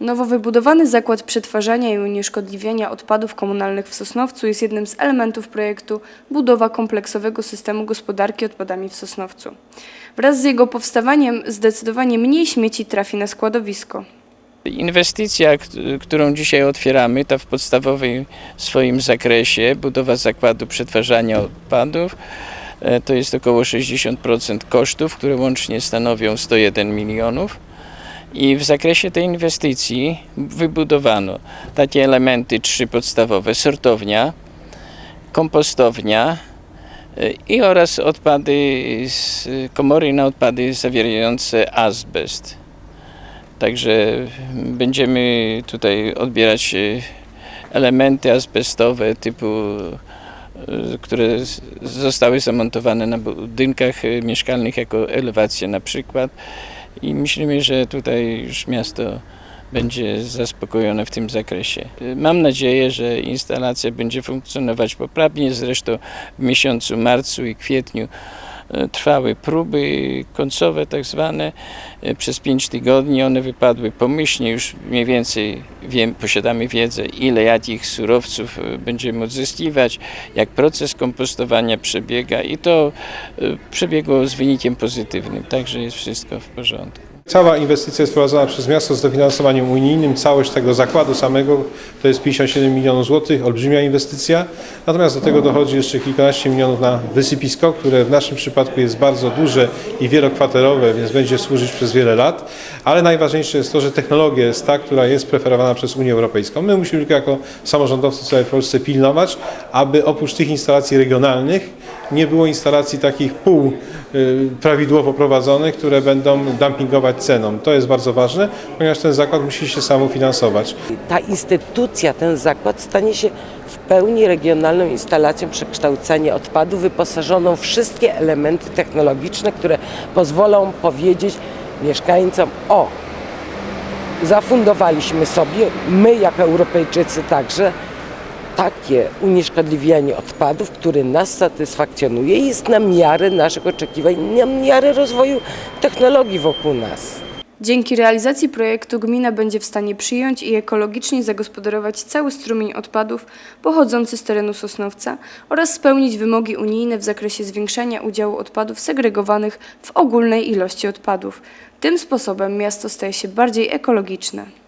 Nowo wybudowany zakład przetwarzania i unieszkodliwiania odpadów komunalnych w Sosnowcu jest jednym z elementów projektu budowa kompleksowego systemu gospodarki odpadami w Sosnowcu. Wraz z jego powstawaniem zdecydowanie mniej śmieci trafi na składowisko. Inwestycja, którą dzisiaj otwieramy, ta w podstawowym swoim zakresie, budowa zakładu przetwarzania odpadów, e, to jest około 60% kosztów, które łącznie stanowią 101 milionów. I w zakresie tej inwestycji wybudowano takie elementy trzy podstawowe: sortownia, kompostownia e, i oraz odpady z komory na odpady zawierające azbest. Także będziemy tutaj odbierać e, elementy azbestowe typu, e, które zostały zamontowane na budynkach mieszkalnych jako elewacje na przykład. I myślimy, że tutaj już miasto będzie zaspokojone w tym zakresie. Mam nadzieję, że instalacja będzie funkcjonować poprawnie. Zresztą w miesiącu marcu i kwietniu trwały próby końcowe tak zwane e, przez 5 tygodni. One wypadły pomyślnie, już mniej więcej wiem, posiadamy wiedzę, ile jakich surowców e, będziemy odzyskiwać, jak proces kompostowania przebiega i to e, przebiegło z wynikiem pozytywnym, także jest wszystko w porządku. Cała inwestycja jest prowadzona przez miasto z dofinansowaniem unijnym. Całość tego zakładu samego to jest 57 milionów złotych, olbrzymia inwestycja. Natomiast do tego dochodzi jeszcze kilkanaście milionów na wysypisko, które w naszym przypadku jest bardzo duże i wielokwaterowe, więc będzie służyć przez wiele lat. Ale najważniejsze jest to, że technologia jest ta, która jest preferowana przez Unię Europejską. My musimy tylko jako samorządowcy w całej Polsce pilnować, aby oprócz tych instalacji regionalnych nie było instalacji takich pół y, prawidłowo prowadzonych, które będą dumpingować ceną. To jest bardzo ważne, ponieważ ten zakład musi się samofinansować. ta instytucja, ten zakład stanie się w pełni regionalną instalacją przekształcenia odpadów, wyposażoną w wszystkie elementy technologiczne, które pozwolą powiedzieć mieszkańcom: O, zafundowaliśmy sobie, my jako Europejczycy także, takie unieszkodliwianie odpadów, które nas satysfakcjonuje i jest na miarę naszych oczekiwań, na miarę rozwoju technologii wokół nas. Dzięki realizacji projektu gmina będzie w stanie przyjąć i ekologicznie zagospodarować cały strumień odpadów pochodzący z terenu Sosnowca oraz spełnić wymogi unijne w zakresie zwiększania udziału odpadów segregowanych w ogólnej ilości odpadów. Tym sposobem miasto staje się bardziej ekologiczne.